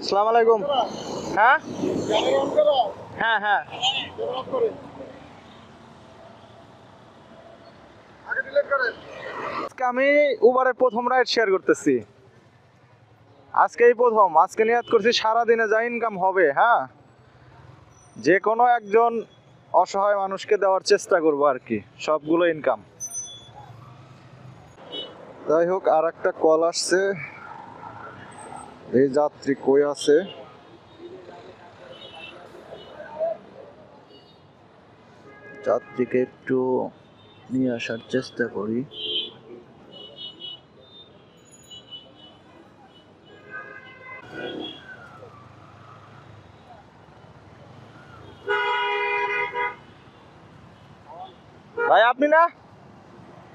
আসসালামু আলাইকুম। হ্যাঁ? হ্যাঁ হ্যাঁ। আজকে আমি উবারের প্রথম রাইড শেয়ার করতেছি। আজকে এই প্রথম। আজকে নিয়াত করছি, সারাদিনে যা ইনকাম হবে হ্যাঁ? যে কোনো একজন অসহায় মানুষকে দেওয়ার চেষ্টা করব আর কি, সবগুলো ইনকাম যাই হোক আর একটা কল আসছে। এই যাত্রী কই আছে? যাত্রীকে একটু নিয়ে আসার চেষ্টা করি। ভাই, আপনি না?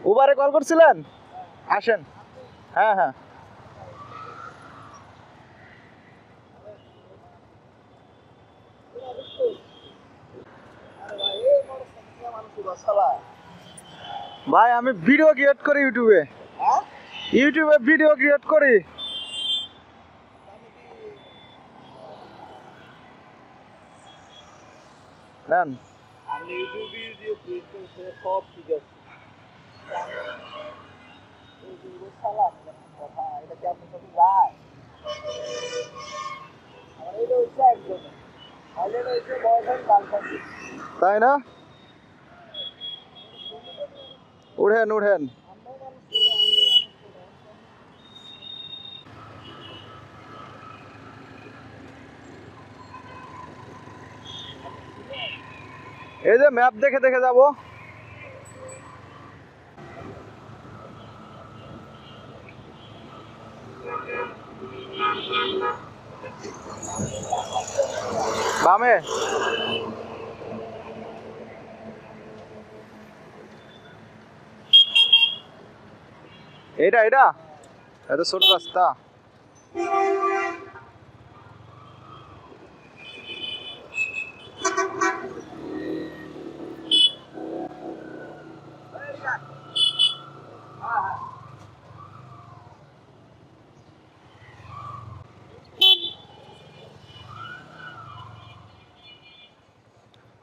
উবারে কল করছিলেন? আসেন। হ্যাঁ হ্যাঁ। ভাই আমি ভিডিও ক্রিয়েট করি ইউটিউবে ইউটিউবে ভিডিও ক্রিয়েট করি। নেন। তাই না? উঠেন উঠেন এই যে ম্যাপ দেখে দেখে যাব বামে এটা এটা এত ছোট রাস্তা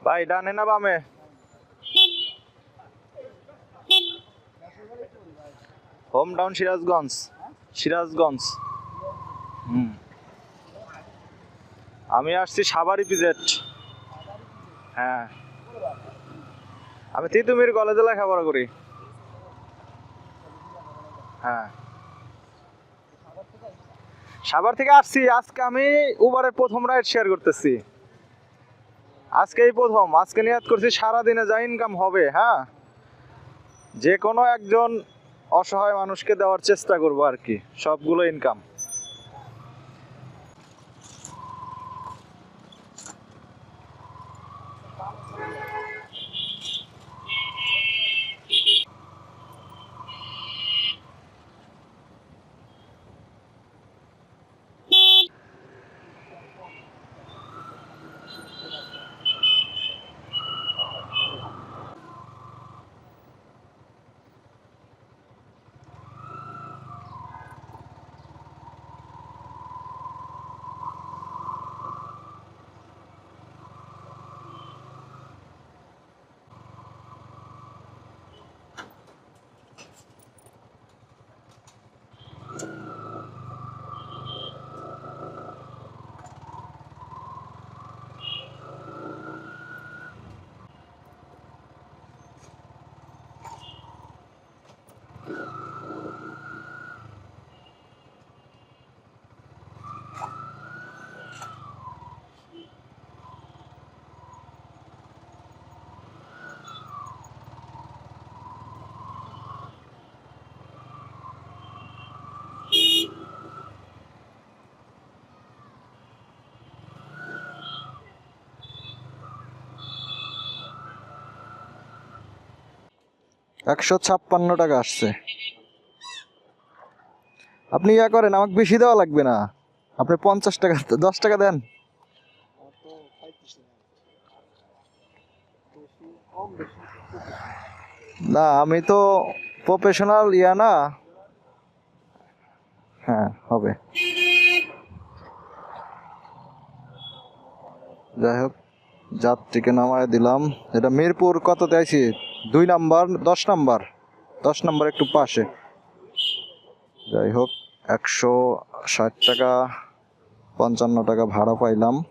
ভাই ডানে না বামে হোম টাউন সিরাজগঞ্জ সিরাজগঞ্জ হুম। আমি আসছি সাভারি পিজেট। হ্যাঁ। আমি তিতুমির কলেজে লেখাপড়া করি। হ্যাঁ। সাভার থেকে আসছি। আজকে আমি উবারের প্রথম রাইড শেয়ার করতেছি। আজকে এই প্রথম। আজকে নিয়াত করছি সারাদিনে যা ইনকাম হবে হ্যাঁ? যে কোনো একজন অসহায় মানুষকে দেওয়ার চেষ্টা করব আর কি। সবগুলো ইনকাম একশো ছাপ্পান্ন টাকা আসছে। আপনি ইয়া করেন, আমাকে বেশি দেওয়া লাগবে না। আপনি পঞ্চাশ টাকা, দশ টাকা দেন। না, আমি তো প্রফেশনাল ইয়া না। হ্যাঁ হবে। যাই হোক, যাত্রীকে নামায় দিলাম। এটা মিরপুর কততে আইছি দুই নাম্বার, দশ নাম্বার। দশ নাম্বার একটু পাশে। যাই হোক, একশো ষাট টাকা, পঞ্চান্ন টাকা ভাড়া পাইলাম।